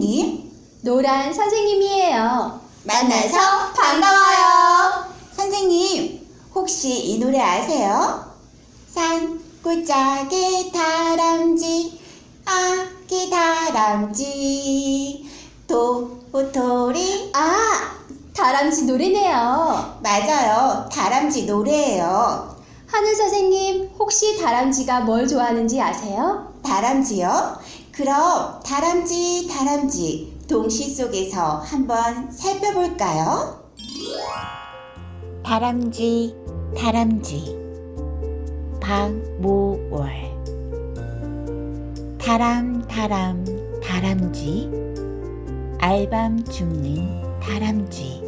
선생님? 노란 선생님이에요. 만나서 반가워요. 선생님, 혹시 이 노래 아세요? 산골짜기 다람쥐, 아기 다람쥐, 도토리. 아, 다람쥐 노래네요. 맞아요. 다람쥐 노래예요. 하늘 선생님, 혹시 다람쥐가 뭘 좋아하는지 아세요? 다람쥐요? 그럼 다람쥐, 다람쥐 동시 속에서 한번 살펴볼까요? 다람쥐, 다람쥐. 박모월. 다람, 다람, 다람쥐. 알밤 줍는 다람쥐.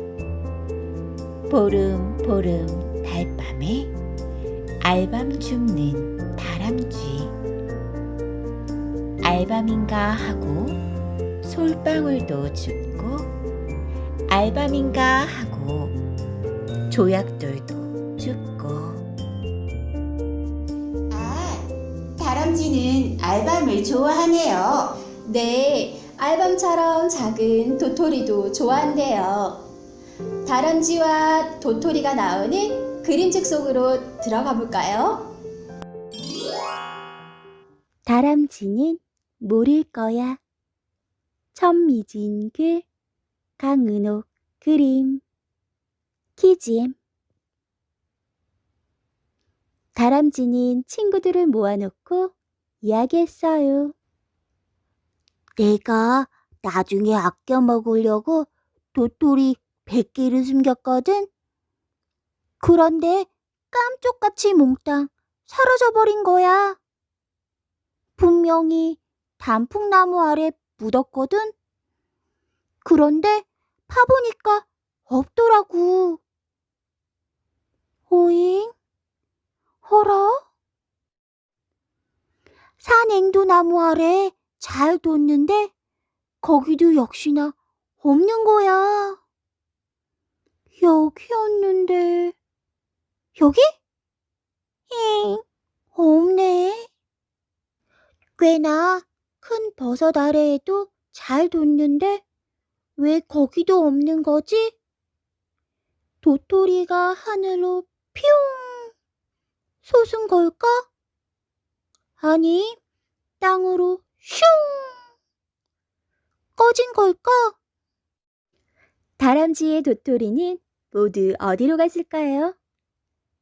보름, 보름 달밤에 알밤 줍는 알밤인가 하고 솔방울도 줍고 알밤인가 하고 조약돌도 줍고 아 다람쥐는 알밤을 좋아하네요 네, 알밤처럼 작은 도토리도 좋아한대요. 다람쥐와 도토리가 나오는 그림책 속으로 들어가 볼까요? 다람쥐는 모를 거야. 천미진 글, 강은옥 그림. 키즈엠. 다람쥐는 친구들을 모아놓고 이야기했어요. 내가 나중에 아껴 먹으려고 도토리 100개를 숨겼거든. 그런데 깜쪽같이 몽땅 사라져버린 거야. 분명히 단풍나무 아래 묻었거든. 그런데 파보니까 없더라고. 오잉? 허라? 산앵두나무 아래 잘 뒀는데 거기도 역시나 없는 거야. 여기였는데 여기? 잉, 없네. 꽤나 큰 버섯 아래에도 잘 뒀는데 왜 거기도 없는 거지? 도토리가 하늘로 뿅 솟은 걸까? 아니, 땅으로 슝 꺼진 걸까? 다람쥐의 도토리는 모두 어디로 갔을까요?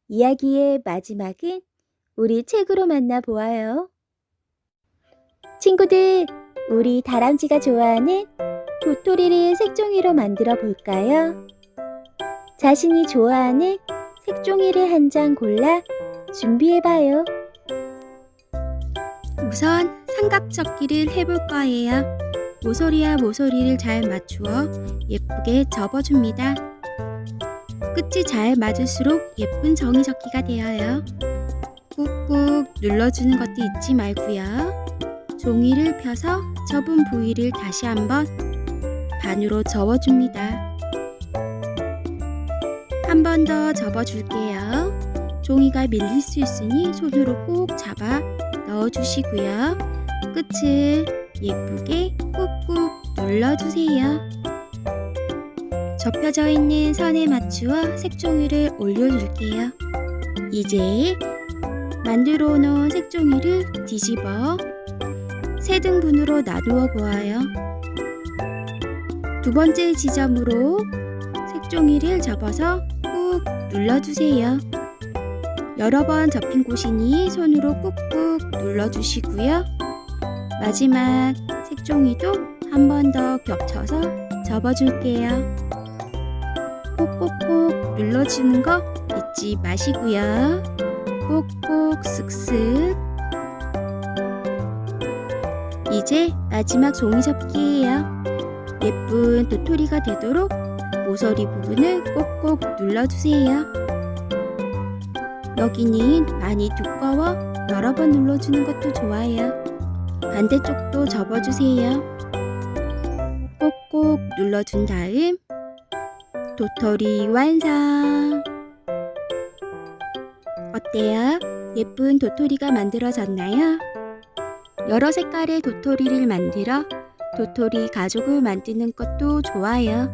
이야기의 마지막은 우리 책으로 만나 보아요. 친구들, 우리 다람쥐가 좋아하는 도토리를 색종이로 만들어 볼까요? 자신이 좋아하는 색종이를 한 장 골라 준비해봐요. 우선 삼각접기를 해볼 거예요. 모서리와 모서리를 잘 맞추어 예쁘게 접어줍니다. 끝이 잘 맞을수록 예쁜 정의접기가 되어요. 꾹꾹 눌러주는 것도 잊지 말고요. 종이를 펴서 접은 부위를 다시 한번 반으로 접어줍니다. 한 번 더 접어줄게요. 종이가 밀릴 수 있으니 손으로 꼭 잡아 넣어주시고요. 끝을 예쁘게 꾹꾹 눌러주세요. 접혀져 있는 선에 맞추어 색종이를 올려줄게요. 이제 만들어 놓은 색종이를 뒤집어 세 등분으로 나누어 보아요. 두 번째 지점으로 색종이를 접어서 꾹 눌러주세요. 여러 번 접힌 곳이니 손으로 꾹꾹 눌러주시고요. 마지막 색종이도 한 번 더 겹쳐서 접어줄게요. 꼭꼭꼭 눌러주는 거 잊지 마시고요. 꼭꼭 쓱쓱. 이제 마지막 종이 접기예요. 예쁜 도토리가 되도록 모서리 부분을 꼭꼭 눌러주세요. 여기는 많이 두꺼워 여러 번 눌러주는 것도 좋아요. 반대쪽도 접어주세요. 꼭꼭 눌러준 다음 도토리 완성! 어때요? 예쁜 도토리가 만들어졌나요? 여러 색깔의 도토리를 만들어 도토리 가족을 만드는 것도 좋아요.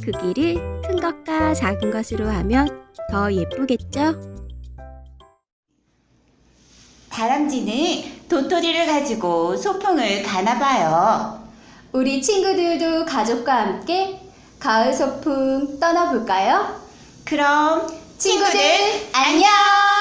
크기를 큰 것과 작은 것으로 하면 더 예쁘겠죠? 다람쥐는 도토리를 가지고 소풍을 가나 봐요. 우리 친구들도 가족과 함께 가을 소풍 떠나볼까요? 그럼 친구들 안녕!